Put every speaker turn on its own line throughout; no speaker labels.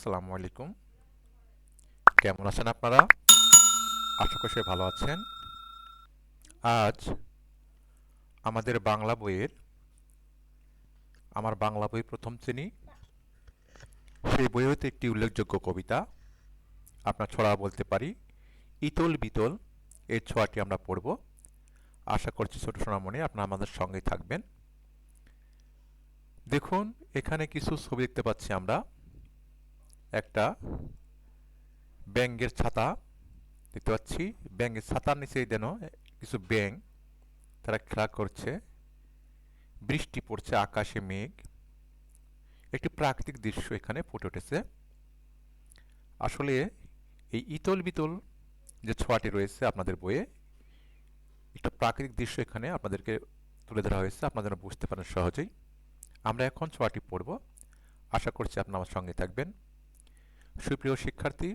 আসসালামু আলাইকুম। কেমন আছেন আপনারা? আশা করি ভালো আছেন। আজ আমাদের বাংলা বইয়ের, আমার বাংলা বই প্রথম শ্রেণি, সেই বই হতে একটি উল্লেখযোগ্য কবিতা, আপনার ছড়া বলতে পারি, ইতল বিতল এই ছোঁয়াটি আমরা পড়ব। আশা করছি ছোট সোনামণি আপনারা আমাদের সঙ্গে থাকবেন। দেখুন, এখানে কিছু ছবি দেখতে পাচ্ছি আমরা। একটা ব্যাঙ্গের ছাতা, দেখতে পাচ্ছি। ব্যাঙ্গের ছাতার নিচে যেন কিছু ব্যাং তারা খেলা করছে। বৃষ্টি পড়ছে, আকাশে মেঘ। একটি প্রাকৃতিক দৃশ্য এখানে ফুটে উঠেছে। আসলে এই ইতল বিতল যে ছোঁয়াটি রয়েছে আপনাদের বইয়ে, একটা প্রাকৃতিক দৃশ্য এখানে আপনাদেরকে তুলে ধরা হয়েছে। আপনারা যেন বুঝতে পারেন সহজেই। আমরা এখন ছোঁয়াটি পড়ব। আশা করছি আপনার আমার সঙ্গে থাকবেন। সুপ্রিয় শিক্ষার্থী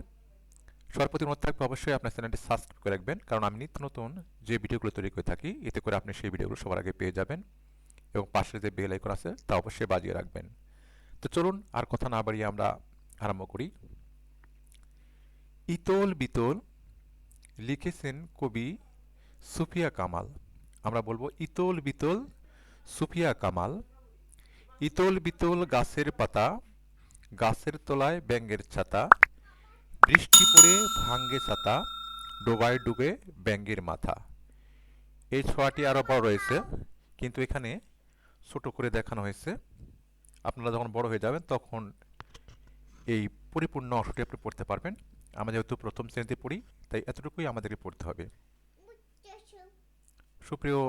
সর্বপ্রতি অনুরোধ থাকবে অবশ্যই আপনার চ্যানেলটি সাবস্ক্রাইব করে রাখবেন, কারণ আমি নিত্য নতুন যে ভিডিওগুলো তৈরি করে থাকি, এতে করে আপনি সেই ভিডিওগুলো সবার আগে পেয়ে যাবেন এবং পাশে যে বেল আইকন আছে, তা অবশ্যই বাজিয়ে রাখবেন। তো চলুন আর কথা না বাড়িয়ে আমরা আরম্ভ করি। ইতল বিতল লিখেছেন কবি সুফিয়া কামাল। আমরা বলব, ইতল বিতল সুফিয়া কামাল, ইতল বিতল গাছের পাতা গাছের তলায় ব্যাঙ্গের ছাতা, বৃষ্টি পড়ে ভাঙ্গে ছাতা, ডোবায় ডুবে ব্যাঙ্গের মাথা। এই ছোঁয়াটি আরও বড় রয়েছে, কিন্তু এখানে ছোট করে দেখানো হয়েছে। আপনারা যখন বড় হয়ে যাবেন, তখন এই পরিপূর্ণ অংশটি আপনি পড়তে পারবেন। আমরা যেহেতু প্রথম শ্রেণীতে পড়ি, তাই এতটুকুই আমাদেরকে পড়তে হবে। সুপ্রিয়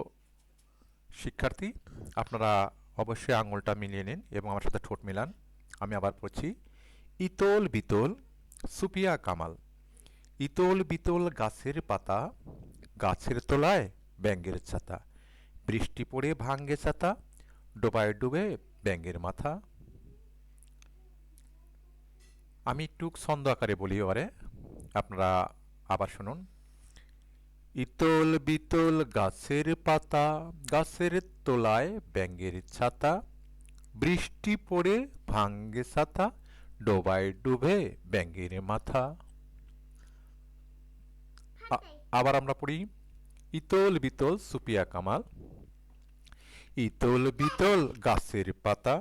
শিক্ষার্থী, আপনারা অবশ্যই আঙুলটা মিলিয়ে নিন এবং আমার সাথে ঠোঁট মিলান। আমি আবার পড়ছি, ইতল বিতল সুপিয়া কামাল। ইতল বিতল গাছের পাতা, গাছের তলায় ব্যাঙ্গের ছাতা। বৃষ্টি পড়ে ভাঙ্গে ছাতা, ডোবায় ডুবে ব্যাঙ্গের মাথা। আমি একটু ছন্দ আকারে বলি এবারে, আপনারা আবার শুনুন। ইতল বিতল গাছের পাতা, গাছের তলায় ব্যাঙ্গের ছাতা। বৃষ্টি পড়ে ভাঙ্গে ছাতা ডোবায় ডুবে ব্যাঙ্গের মাথা। আবার আমরা পড়ি ইতল বিতল সুপিয়া কামাল ইতল বিতল গাছের পাতা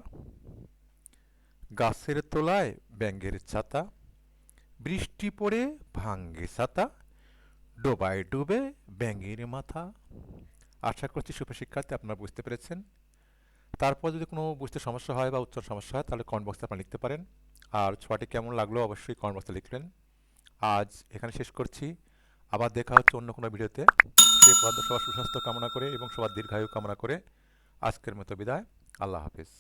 গাছের তলায় ব্যাঙ্গের ছাতা বৃষ্টি পড়ে ভাঙ্গে ছাতা ডোবায় ডুবে ব্যাঙ্গের মাথা। আশা করছি শিক্ষার্থী আপনারা বুঝতে পেরেছেন। তারপর যদি কোনো বুঝতে সমস্যা হয় বা উচ্চার সমস্যা হয়, তাহলে কমেন্ট বক্সে আপনারা লিখতে পারেন। আর ছোয়াটি কেমন লাগল অবশ্যই কমেন্ট বক্সে লিখলেন আজ এখানে শেষ করছি। আবার দেখা হচ্ছে অন্য কোনো ভিডিওতে। সে পর্যন্ত সবার সুস্বাস্থ্য কামনা করে এবং সবার দীর্ঘায়ু কামনা করে। আজকের মতো বিদায়। আল্লাহ হাফিজ।